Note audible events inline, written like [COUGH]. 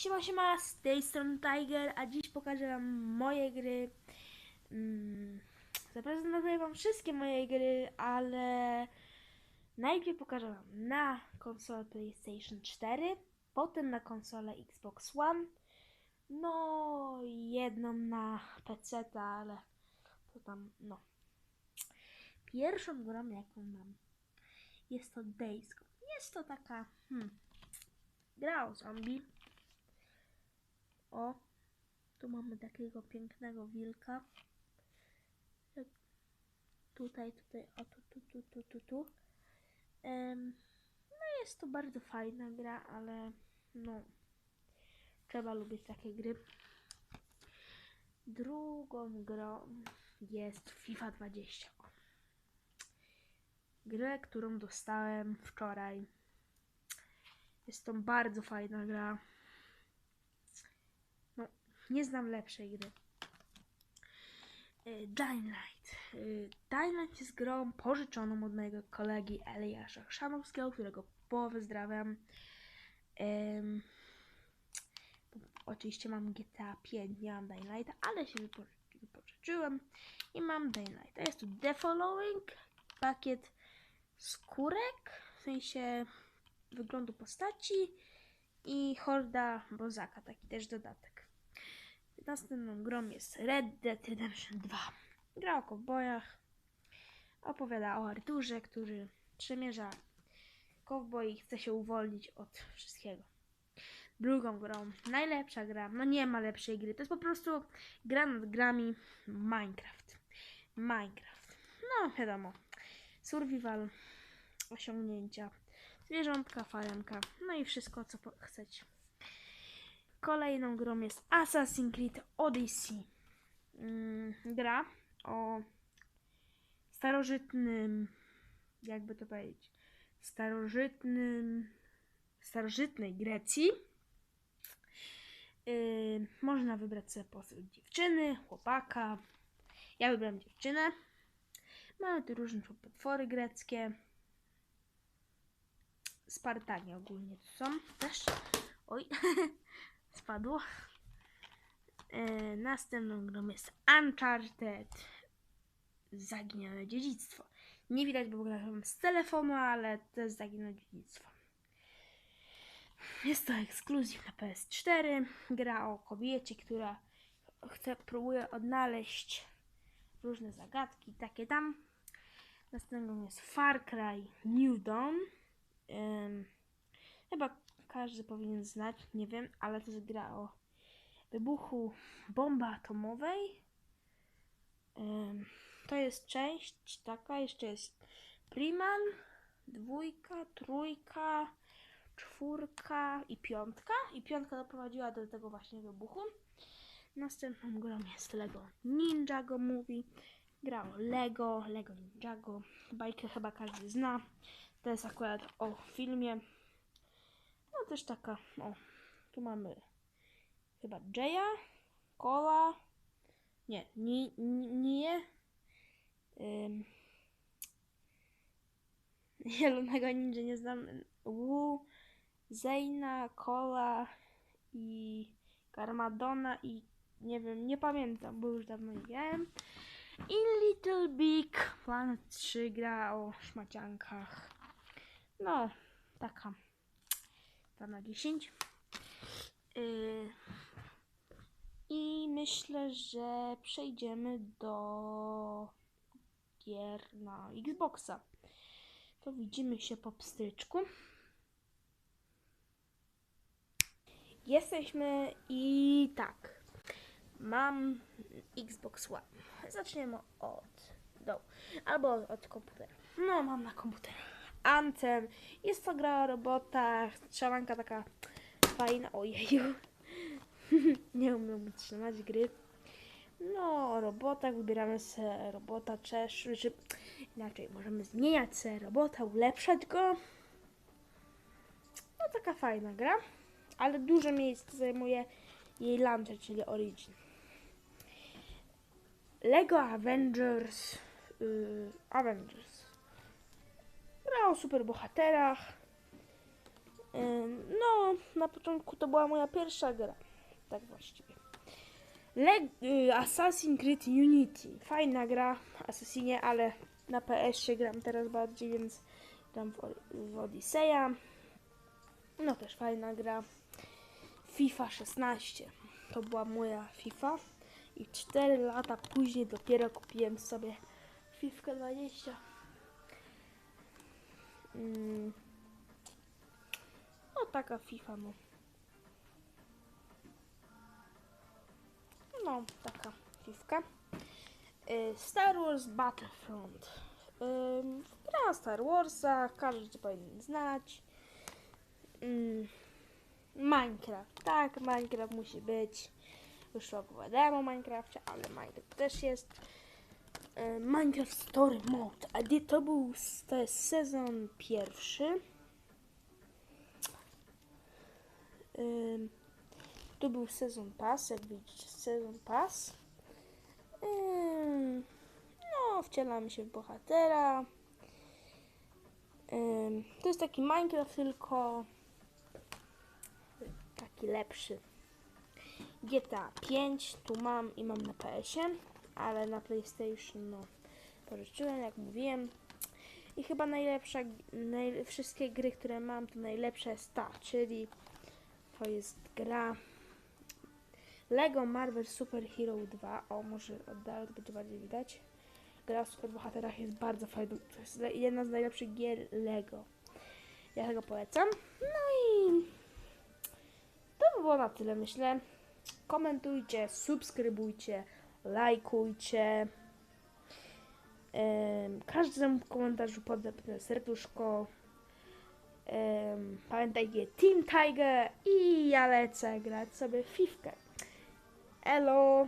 Siema, siema, z tej strony Tiger, a dziś pokażę wam moje gry. Mm, zaprezentuję wam wszystkie moje gry, ale najpierw pokażę wam na konsolę PlayStation 4, potem na konsolę Xbox One, no jedną na PC, ale to tam, no. Pierwszą grą, jaką mam, jest to Days. Jest to taka, hmm, gra o zombie. O, tu mamy takiego pięknego wilka. Tutaj, tutaj, o tu, tu, tu, tu, tu, tu. Em, no jest to bardzo fajna gra, ale no trzeba lubić takie gry. Drugą grą jest FIFA 20. O. Grę, którą dostałem wczoraj. Jest to bardzo fajna gra. Nie znam lepszej gry. Y, Dying Light. Y, Dying Light jest grą pożyczoną od mojego kolegi Eliasza Chrzanowskiego, którego pozdrawiam. Ym, oczywiście mam GTA 5, nie mam Dying ale się wypo- wypożyczyłem i mam Dying. Jest tu The Following, pakiet skórek, w sensie wyglądu postaci i horda Bozaka, taki też dodatek. Następną grą jest Red Dead Redemption 2. Gra o kowbojach. Opowiada o Arturze, który przemierza kowboj i chce się uwolnić od wszystkiego. Drugą grą, najlepsza gra, no nie ma lepszej gry, to jest po prostu gra nad grami Minecraft. Minecraft. No wiadomo, survival, osiągnięcia, zwierzątka, faremka, no i wszystko co chcecie. Kolejną grą jest Assassin's Creed Odyssey. Mm, gra o starożytnym, jakby to powiedzieć, starożytnym, starożytnej Grecji. Yy, można wybrać sobie postać dziewczyny, chłopaka. Ja wybrałem dziewczynę. Mamy tu różne potwory greckie. Spartanie ogólnie tu są też. Oj, [LAUGHS] spadło. E, następną grą jest Uncharted Zaginione dziedzictwo. Nie widać, bo grałem z telefonu, ale to jest Zaginione dziedzictwo. Jest to ekskluzyw na PS4. Gra o kobiecie, która chce, próbuje odnaleźć różne zagadki, takie tam. Następną jest Far Cry New Dawn. Ym, chyba każdy powinien znać, nie wiem, ale to jest gra o wybuchu bomby atomowej. To jest część taka, jeszcze jest Priman, dwójka, trójka, czwórka i piątka. I piątka doprowadziła do tego właśnie wybuchu. Następną grą jest Lego Ninjago Movie. Gra o Lego, Lego Ninjago. Bajkę chyba każdy zna. To jest akurat o filmie. No też taka, o, tu mamy chyba Jaya, Kola, nie, ni, ni, nie, ym, [LAUGHS] Zielonego Ninja nie znam, Wu, Zeyna, Kola i Garmadona i nie wiem, nie pamiętam, bo już dawno nie grałem. I Little Big Planet 3 gra o szmaciankach. No, taka 2 na 10. Yy, I myślę, że przejdziemy do gier na Xboxa. To widzimy się po pstryczku. Jesteśmy i tak. Mam Xbox One. Zaczniemy od dołu. Albo od, komputera. No, mam na komputer. Anthem. Jest to gra o robotach. Strzelanka taka fajna. Ojeju. [LAUGHS] Nie umiem trzymać gry. No, o robotach. Wybieramy sobie robota, czesz, czy inaczej, możemy zmieniać sobie robota, ulepszać go. No, taka fajna gra. Ale duże miejsce zajmuje jej launcher, czyli Origin. Lego Avengers. Yy, Avengers. Gra o superbohaterach. No, na początku to była moja pierwsza gra. Tak właściwie. Le- y, Assassin's Creed Unity. Fajna gra, Assassinie, ale na PS-ie gram teraz bardziej, więc gram w, w Odyseya. No też fajna gra. FIFA 16. To była moja FIFA. I 4 lata później dopiero kupiłem sobie FIFA 20. Mm. No taka FIFA, no. No, taka fifka. Y, Star Wars Battlefront. Gra Star Warsa, każdy powinien znać. Ym, Minecraft, tak, Minecraft musi być. Już opowiadałem o Minecrafcie, ale Minecraft też jest. Y, Minecraft Story Mode. A to był, to sezon pierwszy. Tu był sezon pass, jak widzicie, sezon pass. Ym, no, wcielamy się w bohatera. To jest taki Minecraft, tylko taki lepszy. GTA 5 tu mam i mam na PS-ie, ale na PlayStation no pożyczyłem, jak mówiłem. I chyba najlepsza, naj, wszystkie gry, które mam, to najlepsza jest ta, czyli to jest gra Lego Marvel Super Hero 2. O, może oddalę, to będzie bardziej widać. Gra o superbohaterach jest bardzo fajna. To jest jedna z najlepszych gier Lego. Ja tego polecam. No i to by było na tyle, myślę. Komentujcie, subskrybujcie, lajkujcie. Em, każdemu komentarzu podepnę serduszko. Pamiętajcie Team Tiger i ja lecę grać sobie w fifkę. Elo!